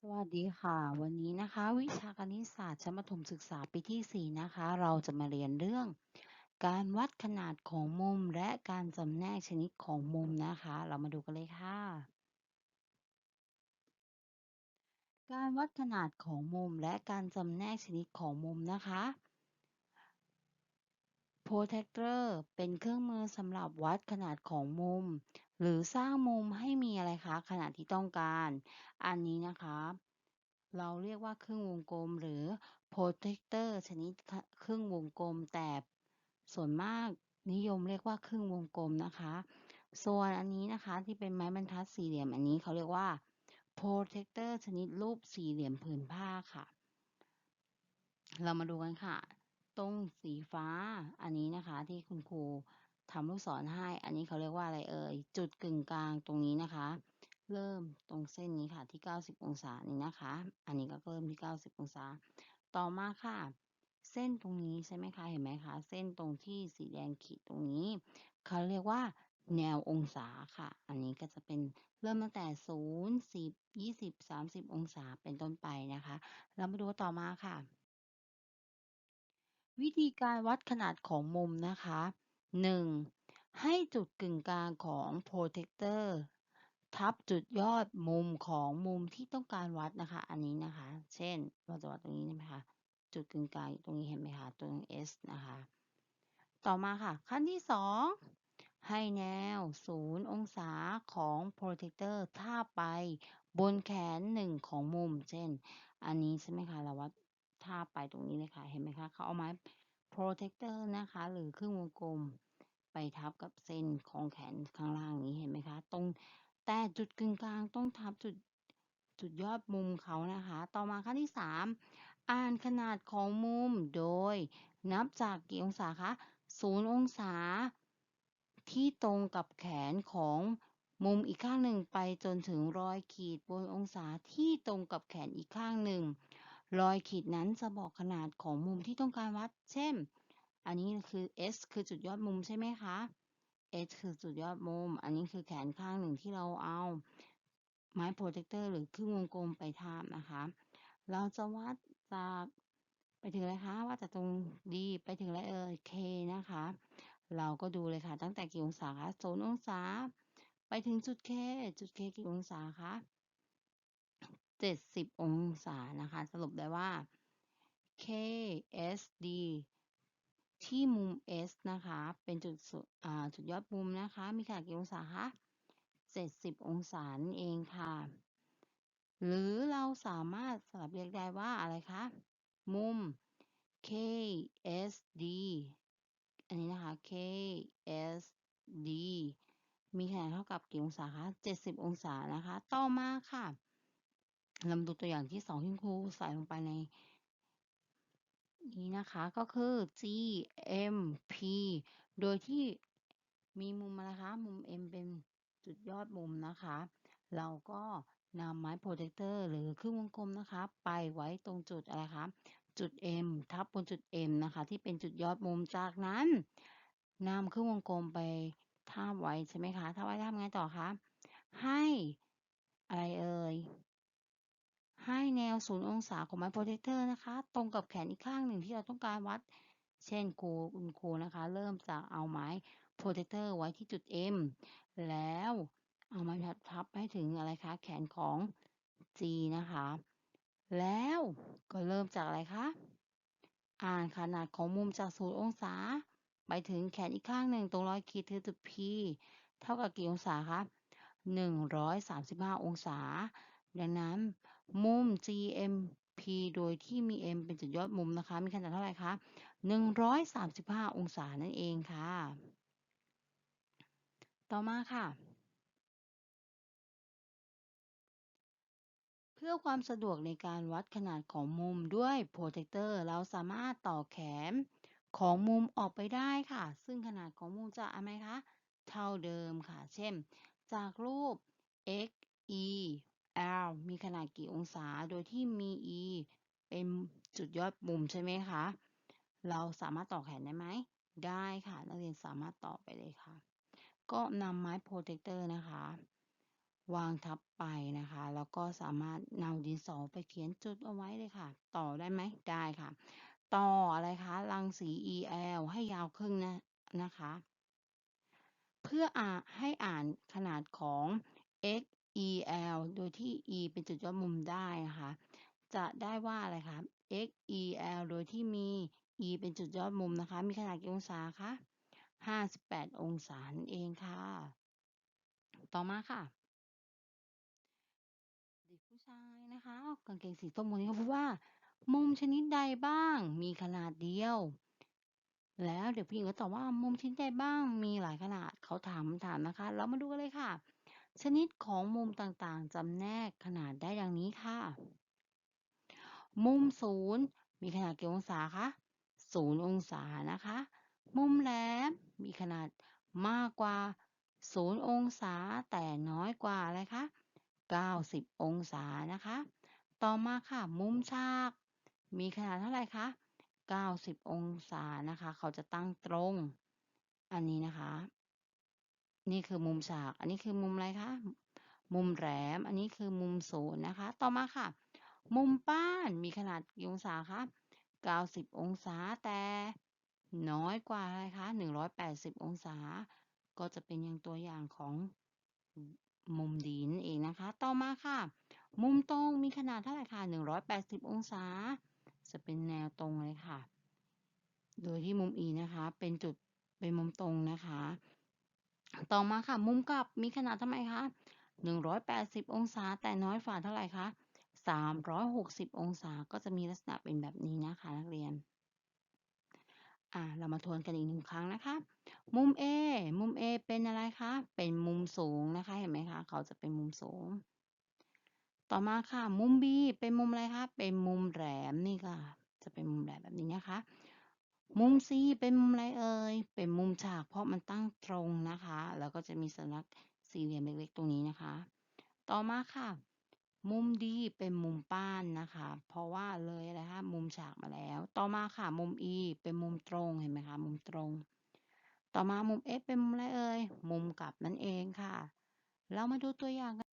สวัสดีค่ะ วันนี้นะคะ วิชาคณิตศาสตร์ชั้นประถมศึกษาปีที่ 4 นะคะ เราจะมาเรียนเรื่อง การวัดขนาดของมุมและการจำแนกชนิดของมุมนะคะ เรามาดูกันเลยค่ะ การวัดขนาดของมุมและการจำแนกชนิดของมุมนะคะ protractor เป็นเครื่องมือสำหรับวัดขนาดของมุม หรือสร้างมุมให้มีอะไรคะขนาดที่ต้องการ อันนี้นะคะ เราเรียกว่าครึ่งวงกลมหรือ protractor ชนิดครึ่งวงกลม แต่ส่วนมากนิยมเรียกว่าครึ่งวงกลมนะคะ ส่วนอันนี้นะคะที่เป็นไม้บรรทัดสี่เหลี่ยมอันนี้เขาเรียกว่า protractor ชนิดรูปสี่เหลี่ยมผืนผ้าค่ะ เรามาดูกันค่ะ ตรงสีฟ้าอันนี้นะคะที่คุณครู ทำลูกศรให้ อันนี้เขาเรียกว่าอะไรเอ่ย จุดกึ่งกลางตรงนี้นะคะ เริ่มตรงเส้นนี้ค่ะที่ 90 องศานี้นะคะ อันนี้ก็เริ่มที่ 90 องศา ต่อมาค่ะ เส้นตรงนี้ใช่ไหมคะ เห็นไหมคะ เส้นตรงที่สีแดงขีดตรงนี้ เขาเรียกว่าแนวองศาค่ะ อันนี้ก็จะเป็นเริ่มตั้งแต่ 0 10 20 30 องศาเป็นต้นไปนะคะ เรามาดูต่อมาค่ะ วิธีการวัดขนาดของมุมนะคะ 1. ให้จุดกึ่งกลางของ protractor ทับจุดยอดมุมของมุมที่ต้องการวัดนะคะ อันนี้นะคะ เช่นเราจะวัดตรงนี้ใช่ไหมคะจุดกึ่งกลางตรงนี้เห็นไหมคะตรง S นะคะ ต่อมาค่ะ ขั้นที่ 2 ให้แนว 0 องศาของ protractor ทาไปบนแขนหนึ่งของมุม เช่น อันนี้ใช่ไหมคะเราวัดทาไปตรงนี้เลยค่ะ เห็นไหมคะเขาเอาไม้ protector นะคะ หรือครึ่งวงกลม ไปทับกับเส้นของแขนข้างล่างนี้เห็นไหมคะ ตรงแต่จุดกึ่งกลางต้องทับจุดจุดยอดมุมเขานะคะ ต่อมาขั้นที่ 3 อ่านขนาดของมุมโดย นับจากกี่องศาคะ0องศา ที่ตรงกับแขนของมุมอีกข้างหนึ่งไปจนถึงรอยขีดบนองศาที่ตรงกับแขนอีกข้างหนึ่ง รอยขีดนั้นจะบอกขนาดของมุมที่ต้องการวัด เช่น อันนี้คือ S คือจุดยอดมุมใช่ไหมคะ S คือจุดยอดมุม อันนี้คือแขนข้างหนึ่งที่เราเอา ไม้โปรเทคเตอร์หรือครึ่งวงกลมไปทาบนะคะ เราจะวัดจากไปถึงอะไรคะว่าจากตรง D ไปถึงอะไรเอ่ย K นะคะ เราก็ดูเลยค่ะ ตั้งแต่กี่องศาคะ0องศา ไปถึงจุด K จุด K กี่องศาคะ 70 องศานะคะ สรุปได้ว่า KSD ที่มุม S นะคะ เป็นจุดจุดยอดมุมนะคะ มีขนาดกี่องศาคะ70 องศาเองค่ะ หรือเราสามารถสลับเรียกได้ว่าอะไรคะ มุม KSD อันนี้นะคะ KSD มีขนาดเท่ากับกี่องศาคะ70 องศานะคะ ต่อมาค่ะ เรามาดูตัวอย่างที่สองที่ครูใส่ลงไปใน นี้นะคะก็คือ GMP โดยที่มีมุมอะคะ มุม M เป็นจุดยอดมุมนะคะ เราก็นำไม้โปรเจคเตอร์หรือเครึ่องวงกลมนะคะ ไปไว้ตรงจุดอะไรคะจุด M ทับบนจุด M นะคะ ที่เป็นจุดยอดมุมจากนั้นนำเครึ่องวงกลมไปทาบไว้ใช่ไหมคะทาบไว้ทำไงต่อคะให้อะไรเอ่ย ให้แนวศูนย์องศาของไม้โปรเทคเตอร์นะคะ ตรงกับแขนอีกข้างหนึ่งที่เราต้องการวัด เช่นครูคุณครูนะคะ เริ่มจากเอาไม้โปรเทคเตอร์ไว้ที่จุด M แล้วเอาไม้ทับทับให้ถึงอะไรคะ แขนของ G นะคะ แล้วก็เริ่มจากอะไรคะ อ่านขนาดของมุมจากศูนย์องศา ไปถึงแขนอีกข้างหนึ่งตรงร้อยขีดคือจุด P เท่ากับกี่องศาคะ135 องศา ดังนั้น มุม GMP โดยที่มี M เป็นจุดยอดมุมนะคะ มีขนาดเท่าไหร่คะ135 องศานั่นเองค่ะ ต่อมาค่ะ เพื่อความสะดวกในการวัดขนาดของมุมด้วยโปรเจคเตอร์ เราสามารถต่อแขนของมุมออกไปได้ค่ะ ซึ่งขนาดของมุมจะอะไรคะ เท่าเดิมค่ะ เช่น จากรูป x e l มีขนาดกี่องศา โดยที่มี e เป็นจุดยอดมุมใช่ไหมคะ เราสามารถต่อแขนได้ไหม ได้ค่ะ นักเรียนสามารถต่อไปเลยค่ะ ก็นำไม้โปรเทคเตอร์นะคะ วางทับไปนะคะ แล้วก็สามารถนำดินสอไปเขียนจุดเอาไว้เลยค่ะ ต่อได้ไหม ได้ค่ะ ต่ออะไรคะ รังสี EL ให้ยาวครึ่งนะนะคะ เพื่ออ่าให้อ่านขนาดของ E L โดยที่ E เป็นจุดยอดมุมได้นะคะจะได้ว่าอะไรคะ XEL โดยที่มี E เป็นจุดยอดมุมนะคะ มีขนาดกี่องศาคะ 58 องศาเองค่ะ ต่อมาค่ะ เด็กผู้ชายนะคะ กางเกงสีส้มคนนี้เขาพูดว่า มุมชนิดใดบ้าง มีขนาดเดียว แล้วเด็กผู้หญิงก็ตอบว่ามุมชนิดใดบ้าง มีหลายขนาด เขาถามคำถามนะคะ เรามาดูกันเลยค่ะ ชนิดของมุมต่างๆจำแนกขนาดได้ดังนี้ค่ะ มุม0มีขนาดกี่องศาคะ0องศานะคะ มุมแหลมมีขนาดมากกว่า0องศาแต่น้อยกว่าอะไรคะ90 องศานะคะ ต่อมาค่ะ มุมฉาก มีขนาดเท่าไรคะ90 องศานะคะ เขาจะตั้งตรง อันนี้นะคะ นี่คือมุมฉาก อันนี้คือมุมอะไรคะ มุมแหลม อันนี้คือมุม0นย์นะคะ ต่อมาค่ะ มุมป้านมีขนาดกี่องศาคะ90 องศาแต่น้อยกว่าอะไรคะ180 องศา ก็จะเป็นอย่างตัวอย่างของมุมดีนเองนะคะ ต่อมาค่ะ มุมตรงมีขนาดเท่าไหร่คะ180 องศา จะเป็นแนวตรงเลยค่ะ โดยที่มุม E นะคะ เป็นจุดเป็นมุมตรงนะคะ ต่อมาค่ะ มุมกลับมีขนาดเท่าไหร่คะ 180 องศา แต่น้อยกว่าเท่าไรคะ 360 องศาก็จะมีลักษณะเป็นแบบนี้นะคะนักเรียน อ่าเรามาทวนกันอีก1ครั้งนะคะ มุม A มุม A เป็นอะไรคะ เป็นมุมสูงนะคะ เห็นไหมคะ เขาจะเป็นมุมสูง ต่อมาค่ะ มุม B เป็นมุมอะไรคะ เป็นมุมแหลมนี่ค่ะ จะเป็นมุมแหลมแบบนี้นะคะ มุม C เป็นมุมอะไรเอ่ย เป็นมุมฉากเพราะมันตั้งตรงนะคะ แล้วก็จะมีสัญลักษณ์สี่เหลี่ยมเล็กๆตรงนี้นะคะ ต่อมาค่ะ มุม D เป็นมุมป้านนะคะ เพราะว่าเลยอะไรคะมุมฉากมาแล้ว ต่อมาค่ะมุม E เป็นมุมตรงเห็นไหมคะมุมตรง ต่อมามุม F เป็นมุมอะไรเอ่ย มุมกลับนั่นเองค่ะ เรามาดูตัวอย่างกัน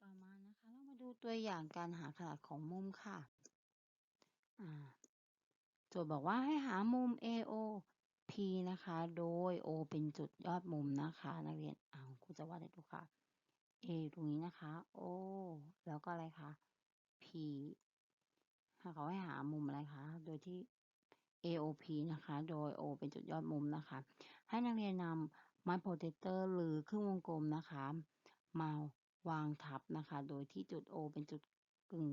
ต่อมานะคะ เรามาดูตัวอย่างการหาขนาดของมุมค่ะอ่า โจทย์บอกว่าให้หามุม AOP นะคะ โดย O เป็นจุดยอดมุมนะคะ นักเรียนอ้าวครูจะวาดให้ดูค่ะ A ตรงนี้นะคะ O แล้วก็อะไรคะ P ถ้าเขาให้หามุมอะไรคะ โดยที่ AOP นะคะ โดย O เป็นจุดยอดมุมนะคะ ให้นักเรียนนำไม้โปรเทเตอร์หรือครึ่งวงกลมนะคะ มาวางทับนะคะ โดยที่จุด O เป็นจุดกึ่ง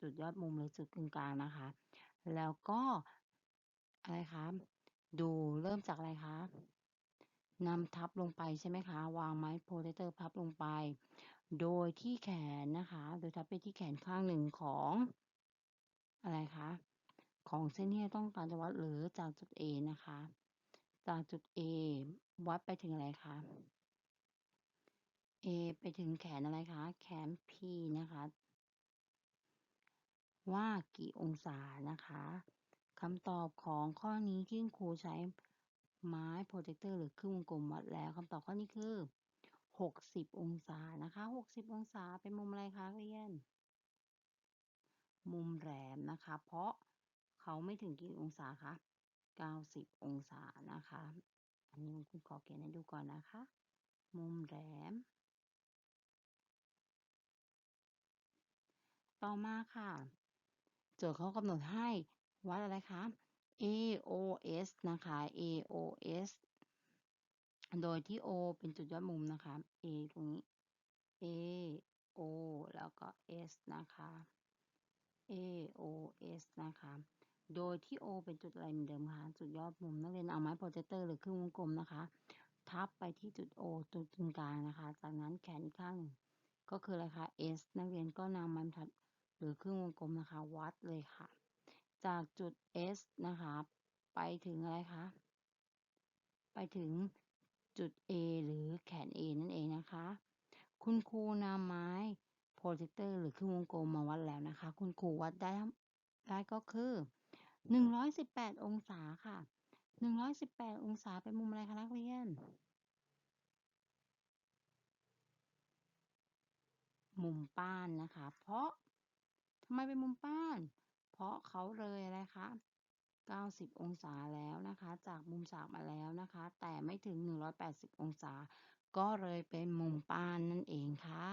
จุดยอดมุมหรือจุดกึ่งกลางนะคะ แล้วก็อะไรคะดูเริ่มจากอะไรคะนำทับลงไปใช่ไหมคะ วางไม้โปรเทคเตอร์พับลงไป โดยที่แขนนะคะ โดยทับไปที่แขนข้างหนึ่งของอะไรคะของเส้นที่ต้องการจะวัดหรือจากจุด A นะคะ จากจุด A วัดไปถึงอะไรคะ A ไปถึงแขนอะไรคะ แขน P นะคะ ว่ากี่องศานะคะคำตอบของข้อนี้ที่คุณครูใช้ไม้โปรเจคเตอร์หรือครึ่งวงกลมวัดแล้วคำตอบข้อนี้คือ 60 องศานะคะ 60 องศาเป็นมุมอะไรคะเรียน มุมแหลมนะคะ เพราะเขาไม่ถึงกี่องศาคะ 90 องศานะคะ อันนี้คุณขอเขียนให้ดูก่อนนะคะ มุมแหลม ต่อมาค่ะ โจทย์เขากำหนดให้วัดอะไรคะ AOS นะคะ AOS โดยที่ O เป็นจุดยอดมุมนะคะ A ตรงนี้ A O แล้วก็ S นะคะ AOS นะคะ โดยที่ O เป็นจุดอะไรเหมือนเดิมคะจุดยอดมุมนักเรียนเอาไม้โปรเจคเตอร์หรือครึ่งวงกลมนะคะ ทับไปที่จุด O จุดกลางนะคะ จากนั้นแขนอีกข้างก็คืออะไรคะ S นักเรียนก็นำไม้บรรทัด หรือครึ่งวงกลมนะคะ วัดเลยค่ะ จากจุด S นะคะ ไปถึงอะไรคะ ไปถึงจุด A หรือแขน A นั่นเองนะคะ คุณครูนำไม้โปรเจคเตอร์หรือครึ่งวงกลมมาวัดแล้วนะคะ คุณครูวัดได้ได้ก็คือ 118 องศาค่ะ 118 องศาเป็นมุมอะไรคะนักเรียน มุมป้านนะคะ เพราะ ทำไมเป็นมุมป้าน เพราะเขาเลยอะไรคะ 90 องศาแล้วนะคะ จากมุมฉากมาแล้วนะคะ แต่ไม่ถึง 180 องศา ก็เลยเป็นมุมป้านนั่นเองค่ะ